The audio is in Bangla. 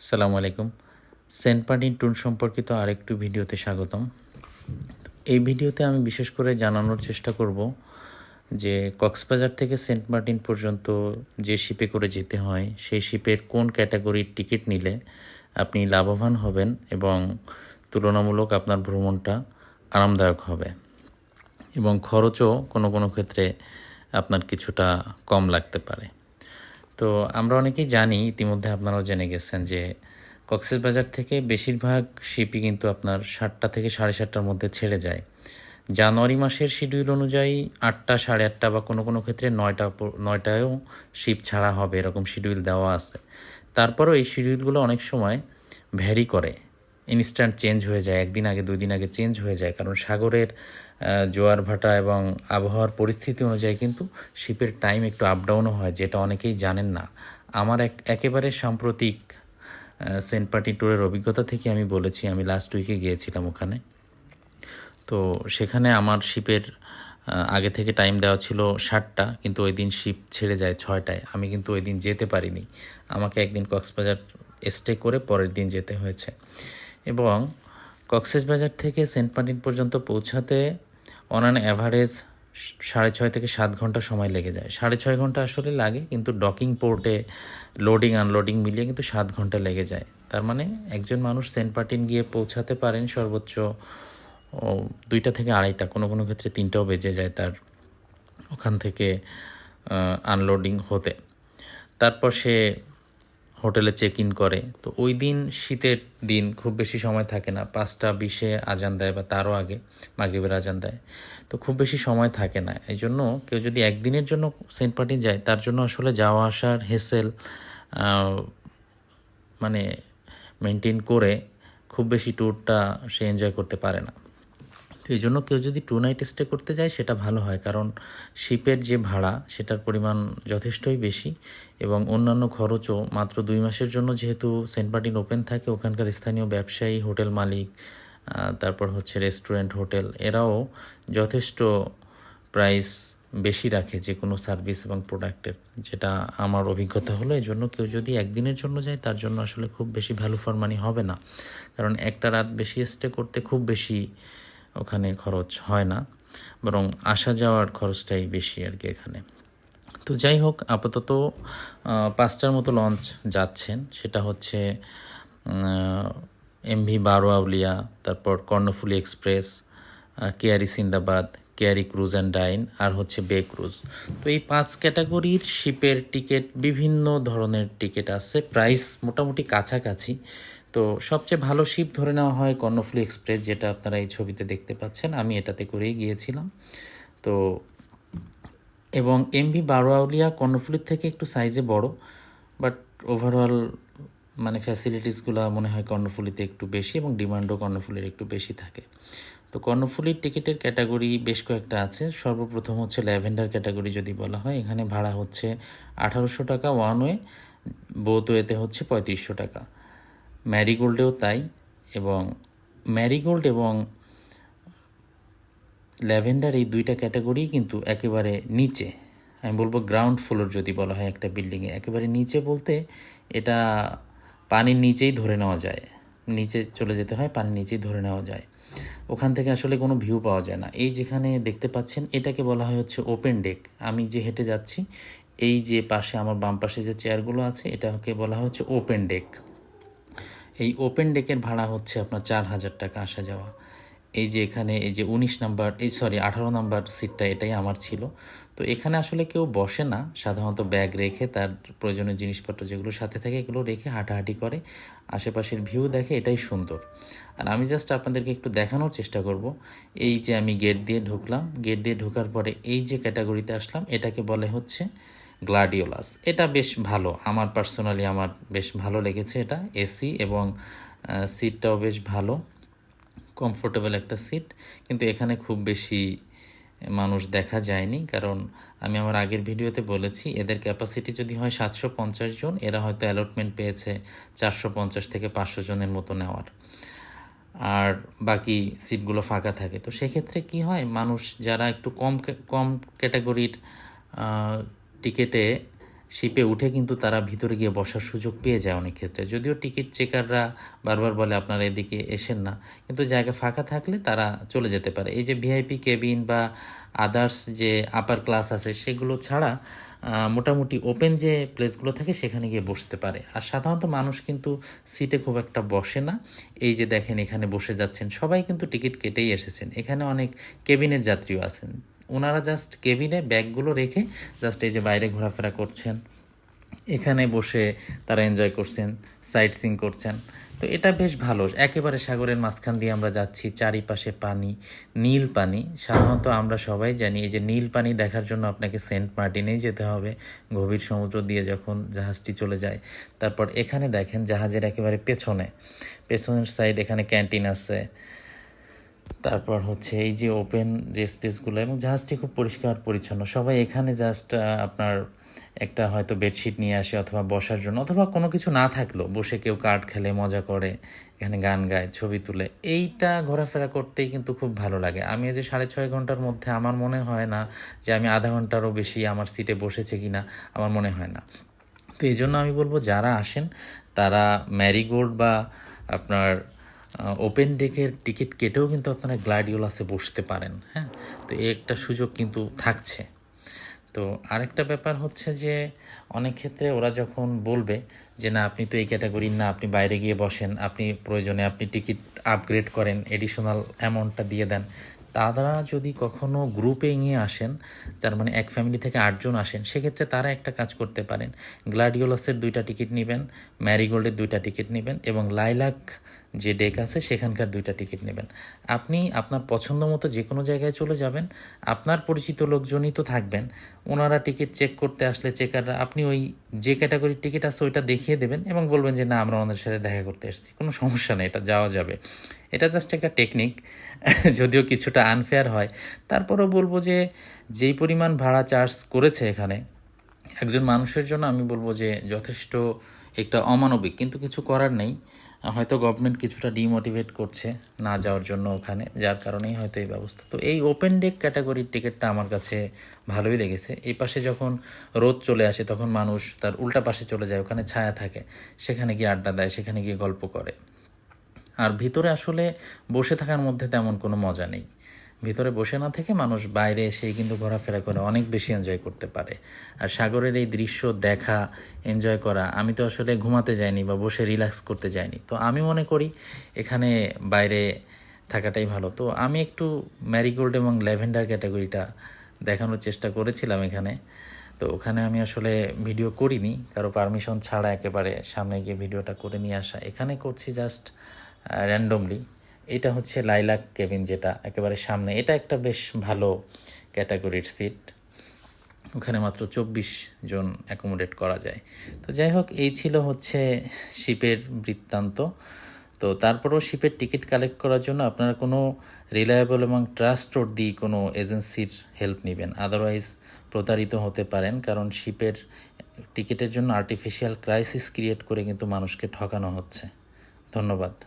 সালামু আলাইকুম। সেন্ট মার্টিন টুন সম্পর্কিত আরেকটু ভিডিওতে স্বাগতম। এই ভিডিওতে আমি বিশেষ করে জানানোর চেষ্টা করব যে কক্সবাজার থেকে সেন্ট মার্টিন পর্যন্ত যে শিপে করে যেতে হয়, সেই শিপের কোন ক্যাটাগরির টিকিট নিলে আপনি লাভবান হবেন এবং তুলনামূলক আপনার ভ্রমণটা আরামদায়ক হবে এবং খরচও কোনো কোনো ক্ষেত্রে আপনার কিছুটা কম লাগতে পারে। তো আমরা অনেকেই জানি, ইতিমধ্যে আপনারাও জেনে গেছেন যে কক্সবাজার থেকে বেশিরভাগ শিপই কিন্তু আপনার সাতটা থেকে সাড়ে সাতটার মধ্যে ছেড়ে যায়। জানুয়ারি মাসের শিডিউল অনুযায়ী আটটা, সাড়ে আটটা বা কোনো কোনো ক্ষেত্রে নয়টা নয়টায়ও শিপ ছাড়া হবে, এরকম শিডিউল দেওয়া আছে। তারপরও এই শিডিউলগুলো অনেক সময় ভ্যারি করে। ইনস্ট্যান্ট চেঞ্জ হয়ে যায়, একদিন আগে, দুই দিন আগে চেঞ্জ হয়ে যায়। কারণ সাগরের জোয়ার ভাটা এবং আবহাওয়ার পরিস্থিতি অনুযায়ী কিন্তু শিপের টাইম একটু আপ ডাউনও হয়, যেটা অনেকেই জানেন না। আমার এক, একেবারে সাম্প্রতিক সেন্ট পার্টি ট্যুরের অভিজ্ঞতা থেকে আমি বলেছি, আমি লাস্ট উইকে গিয়েছিলাম ওখানে। তো সেখানে আমার শিপের আগে থেকে টাইম দেওয়া ছিল সাতটা কিন্তু ওই দিন শিপ ছেড়ে যায় ছয়টায়। আমি কিন্তু ওই দিন যেতে পারিনি। আমাকে একদিন কক্সবাজার স্টে করে পরের দিন যেতে হয়েছে। এবং কক্সবাজার থেকে সেন্ট মার্টিন পর্যন্ত পৌঁছাতে অন অ্যান অ্যাভারেজ সাড়ে ছয় থেকে সাত ঘণ্টা সময় লেগে যায়। সাড়ে ছয় ঘণ্টা আসলে লাগে, কিন্তু ডকিং পোর্টে লোডিং আনলোডিং মিলিয়ে কিন্তু সাত ঘণ্টা লেগে যায়। তার মানে একজন মানুষ সেন্ট মার্টিন গিয়ে পৌঁছাতে পারেন সর্বোচ্চ দুইটা থেকে আড়াইটা, কোনো কোনো ক্ষেত্রে তিনটাও বেজে যায় তার ওখান থেকে আনলোডিং হতে। তারপর সে হোটেলে চেক ইন করে। তো ওই দিন শীতের দিন, খুব বেশি সময় থাকে না। পাঁচটা বিশে আজান দেয় বা তারও আগে মাগরিবের আজান দেয়। তো খুব বেশি সময় থাকে না। এই জন্য কেউ যদি একদিনের জন্য সেন্ট মার্টিন যায়, তার জন্য আসলে যাওয়া আসার হেসেল মানে মেনটেন করে খুব বেশি ট্যুরটা সে এনজয় করতে পারে না। তো এই জন্য কেউ যদি টু নাইট স্টে করতে যায়, সেটা ভালো হয়। কারণ শিপের যে ভাড়া, সেটার পরিমাণ যথেষ্টই বেশি এবং অন্যান্য খরচও মাত্র দুই মাসের জন্য যেহেতু সেন্ট মার্টিন ওপেন থাকে, ওখানকার স্থানীয় ব্যবসায়ী হোটেল মালিক তারপর হচ্ছে রেস্টুরেন্ট হোটেল এরাও যথেষ্ট প্রাইস বেশি রাখে যে কোনো সার্ভিস এবং প্রোডাক্টের যেটা আমার অভিজ্ঞতা হলো। এই জন্য কেউ যদি একদিনের জন্য যায়, তার জন্য আসলে খুব বেশি ভ্যালু ফর মানি হবে না। কারণ একটা রাত বেশি স্টে করতে খুব বেশি ওখানে খরচ হয় না, বরং আসা যাওয়ার খরচটাই বেশি আর কি এখানে। তো যাই হোক, আপাতত পাঁচটার মতো লঞ্চ যাচ্ছেন। সেটা হচ্ছে এমভি বারো আউলিয়া, তারপর Karnaphuli express Keari Sindbad, Keari cruise and dine, আর হচ্ছে বে ক্রুজ। তো এই পাঁচ ক্যাটাগরির শিপের টিকিট বিভিন্ন ধরনের টিকিট আছে, প্রাইস মোটামুটি কাছাকাছি। তো সবচেয়ে ভালো শিপ ধরে নেওয়া হয় কর্ণফুলি এক্সপ্রেস যেটা আপনারা এই ছবিতে দেখতে পাচ্ছেন। আমি এটাতে করেই গিয়েছিলাম। তো, এবং এমভি বারো আউলিয়া কর্ণফুলির থেকে একটু সাইজে বড় বাট ওভারঅল মানে ফ্যাসিলিটিসগুলো মনে হয় কর্ণফুলিতে একটু বেশি এবং ডিমান্ডও কর্ণফুলির একটু বেশি থাকে। তো কর্ণফুলির টিকিটের ক্যাটাগরি বেশ কয়েকটা আছে। সর্বপ্রথম হচ্ছে ল্যাভেন্ডার ক্যাটাগরি যদি বলা হয়। এখানে ভাড়া হচ্ছে আঠারোশো টাকা ওয়ান ওয়ে বোথ ওয়েতে হচ্ছে পঁয়ত্রিশশো টাকা। ম্যারিগোল্ডেও তাই এবং ম্যারিগোল্ড এবং ল্যাভেন্ডার এই দুইটা ক্যাটাগরি কিন্তু একেবারে নিচে। আমি বলব গ্রাউন্ড ফ্লোর যদি বলা হয় একটা বিল্ডিংয়ে, একেবারে নিচে বলতে এটা পানির নিচেই ধরে নেওয়া যায়। নিচে চলে যেতে হয়, পানির নিচেই ধরে নেওয়া যায়। ওখান থেকে আসলে কোনো ভিউ পাওয়া যায় না। এই যেখানে দেখতে পাচ্ছেন, এটাকে বলা হয় হচ্ছে ওপেন ডেক। আমি যে হেঁটে যাচ্ছি, এই যে পাশে, আমার বাম পাশে যে চেয়ারগুলো আছে, এটাকে বলা হচ্ছে ওপেন ডেক। এই ওপেন ডেকের ভাড়া হচ্ছে আপনার চার হাজার টাকা আসা যাওয়া। এই যে এখানে, এই যে উনিশ নাম্বার, এই সরি আঠারো নাম্বার সিটটা এটাই আমার ছিল। তো এখানে আসলে কেউ বসে না, সাধারণত ব্যাগ রেখে তার প্রয়োজনীয় জিনিসপত্র যেগুলো সাথে থাকে এগুলো রেখে হাঁটাহাঁটি করে, আশেপাশের ভিউ দেখে এটাই সুন্দর। আর আমি জাস্ট আপনাদেরকে একটু দেখানোর চেষ্টা করব। এই যে আমি গেট দিয়ে ঢুকলাম গেট দিয়ে ঢোকার পরে এই যে ক্যাটাগরিতে আসলাম, এটাকে বলে হচ্ছে গ্লাডিওলাস। এটা বেশ ভালো। আমার পার্সোনালি আমার বেশ ভালো লেগেছে এটা এসি এবং সিটটাও বেশ ভালো। কমফোর্টেবল একটা সিট কিন্তু এখানে খুব বেশি মানুষ দেখা যায়নি। কারণ আমি আমার আগের ভিডিওতে বলেছি, এদের ক্যাপাসিটি যদি হয় সাতশো পঞ্চাশ জন, এরা হয়তো অ্যালটমেন্ট পেয়েছে চারশো পঞ্চাশ থেকে পাঁচশো জনের মতো নেওয়ার। আর বাকি সিটগুলো ফাঁকা থাকে। তো সেক্ষেত্রে কি হয়, মানুষ যারা একটু কম কম ক্যাটাগরির টিকেটে শিপে উঠে কিন্তু তারা ভিতরে গিয়ে বসার সুযোগ পেয়ে যায় অনেক ক্ষেত্রে। যদিও টিকিট চেকাররা বারবার বলে, আপনারা এদিকে এসেন না। কিন্তু জায়গা ফাঁকা থাকলে তারা চলে যেতে পারে। এই যে ভিআইপি কেবিন বা আদার্স যে আপার ক্লাস আছে, সেগুলো ছাড়া মোটামুটি ওপেন যে প্লেসগুলো থাকে, সেখানে গিয়ে বসতে পারে। আর সাধারণত মানুষ কিন্তু সিটে খুব একটা বসে না। এই যে দেখেন, এখানে বসে যাচ্ছেন। সবাই কিন্তু টিকিট কেটেই এসেছেন। এখানে অনেক কেবিনের যাত্রীও আছেন। ওনারা জাস্ট কেবিনে ব্যাগগুলো রেখে জাস্ট এই যে বাইরে ঘোরাফেরা করছেন। এখানে বসে তারা এনজয় করছেন সাইট সিং করছেন। তো এটা বেশ ভালো। একেবারে সাগরের মাঝখান দিয়ে আমরা যাচ্ছি, চারিপাশে পানি, নীল পানি। সাধারণত আমরা সবাই জানি এই যে নীল পানি দেখার জন্য আপনাকে সেন্ট মার্টিনেই যেতে হবে। গভীর সমুদ্র দিয়ে যখন জাহাজটি চলে যায়, তারপর এখানে দেখেন জাহাজের একেবারে পেছনে। পেছনের সাইড এখানে ক্যান্টিন আছে। তারপর হচ্ছে এই যে ওপেন যে স্পেসগুলো এবং জাহাজটি খুব পরিষ্কার পরিচ্ছন্ন। সবাই এখানে জাস্ট আপনার একটা হয়তো বেডশিট নিয়ে আসে অথবা বসার জন্য অথবা কোনো কিছু না থাকলেও বসে কেউ কার্ড খেলে, মজা করে, এখানে গান গায়, ছবি তুলে। এইটা ঘোরাফেরা করতেই কিন্তু খুব ভালো লাগে। আমি যে সাড়ে ছয় ঘণ্টার মধ্যে আমার মনে হয় না যে আমি আধা ঘন্টারও বেশি আমার সিটে বসেছে কিনা, আমার মনে হয় না। তো এই জন্য আমি বলব, যারা আসেন, তারা ম্যারিগোল্ড বা আপনার ওপেন ডেকের টিকিট কেটেও কিন্তু আপনারা গ্লাডিওলাসে বসতে পারেন হ্যাঁ? তো এই একটা সুযোগ কিন্তু থাকছে। তো আরেকটা ব্যাপার হচ্ছে যে, অনেক ক্ষেত্রে ওরা যখন বলবে যে, না, আপনি তো এই ক্যাটাগরির না, আপনি বাইরে গিয়ে বসেন, আপনি প্রয়োজনে আপনি টিকিট আপগ্রেড করেন এডিশনাল অ্যামাউন্টটা দিয়ে দেন। তারা যদি কখনো গ্রুপে নিয়ে আসেন, তার মানে এক ফ্যামিলি থেকে আটজন আসেন, সেক্ষেত্রে তারা একটা কাজ করতে পারেন। গ্লাডিওলাসের দুইটা টিকিট নেবেন ম্যারিগোল্ডের দুইটা টিকিট নেবেন এবং লাইলাক যে ডেক আছে সেখানকার দুইটা টিকিট নেবেন। আপনি আপনার পছন্দ মতো যে কোনো জায়গায় চলে যাবেন, আপনার পরিচিত লোকজনই তো থাকবেন, ওনারা টিকিট চেক করতে আসলে চেকাররা, আপনি ওই যে ক্যাটাগরির টিকিট আছে ওইটা দেখিয়ে দেবেন এবং বলবেন যে, না, আমরা ওনাদের সাথে দেখা করতে এসেছি। কোনো সমস্যা নেই, এটা যাওয়া যাবে। এটা জাস্ট একটা টেকনিক যদিও কিছুটা আনফেয়ার হয়। তারপরেও বলব যে, যেই পরিমাণ ভাড়া চার্জ করেছে এখানে, একজন মানুষের জন্য আমি বলব যে, যথেষ্ট একটা অমানবিক, কিন্তু কিছু করার নেই। হয়তো গভর্নমেন্ট কিছুটা ডিমোটিভেট করছে না যাওয়ার জন্য ওখানে, যার কারণেই হয়তো এই ব্যবস্থা। তো এই ওপেন ডেক ক্যাটাগরির টিকিটটা আমার কাছে ভালোই লেগেছে। এই পাশে যখন রোদ চলে আসে, তখন মানুষ তার উল্টা পাশে চলে যায়, ওখানে ছায়া থাকে, সেখানে গিয়ে আড্ডা দেয়, সেখানে গিয়ে গল্প করে। আর ভিতরে আসলে বসে থাকার মধ্যে তেমন কোনো মজা নেই। ভিতরে বসে না থেকে মানুষ বাইরে এসে কিন্তু ঘোরাফেরা করে, অনেক বেশি এনজয় করতে পারে। আর সাগরের এই দৃশ্য দেখা এনজয় করা, আমি তো আসলে ঘুমাতে যাইনি বা বসে রিল্যাক্স করতে যাইনি। তো আমি মনে করি এখানে বাইরে থাকাটাই ভালো। তো আমি একটু ম্যারিগোল্ড এবং ল্যাভেন্ডার ক্যাটাগরিটা দেখানোর চেষ্টা করেছিলাম এখানে। তো ওখানে আমি আসলে ভিডিও করিনি, কারও পারমিশন ছাড়া একেবারে সামনে গিয়ে ভিডিওটা করে নিয়ে আসা। এখানে করছি জাস্ট র্যান্ডমলি এটা হচ্ছে লাইলাক কেবিন যেটা একেবারে সামনে। এটা একটা বেশ ভালো ক্যাটাগরির সিট। ওখানে মাত্র চব্বিশ জন অ্যাকোমোডেট করা যায়। তো যাই হোক, এই ছিল হচ্ছে শিপের বৃত্তান্ত। তো তারপরেও শিপের টিকিট কালেক্ট করার জন্য আপনারা কোনো রিলায়েবল এবং ট্রাস্টওয়ার্দি কোনো এজেন্সির হেল্প নেবেন। আদারওয়াইজ প্রতারিত হতে পারেন, কারণ শিপের টিকিটের জন্য আর্টিফিশিয়াল ক্রাইসিস ক্রিয়েট করে কিন্তু মানুষকে ঠকানো হচ্ছে। ধন্যবাদ।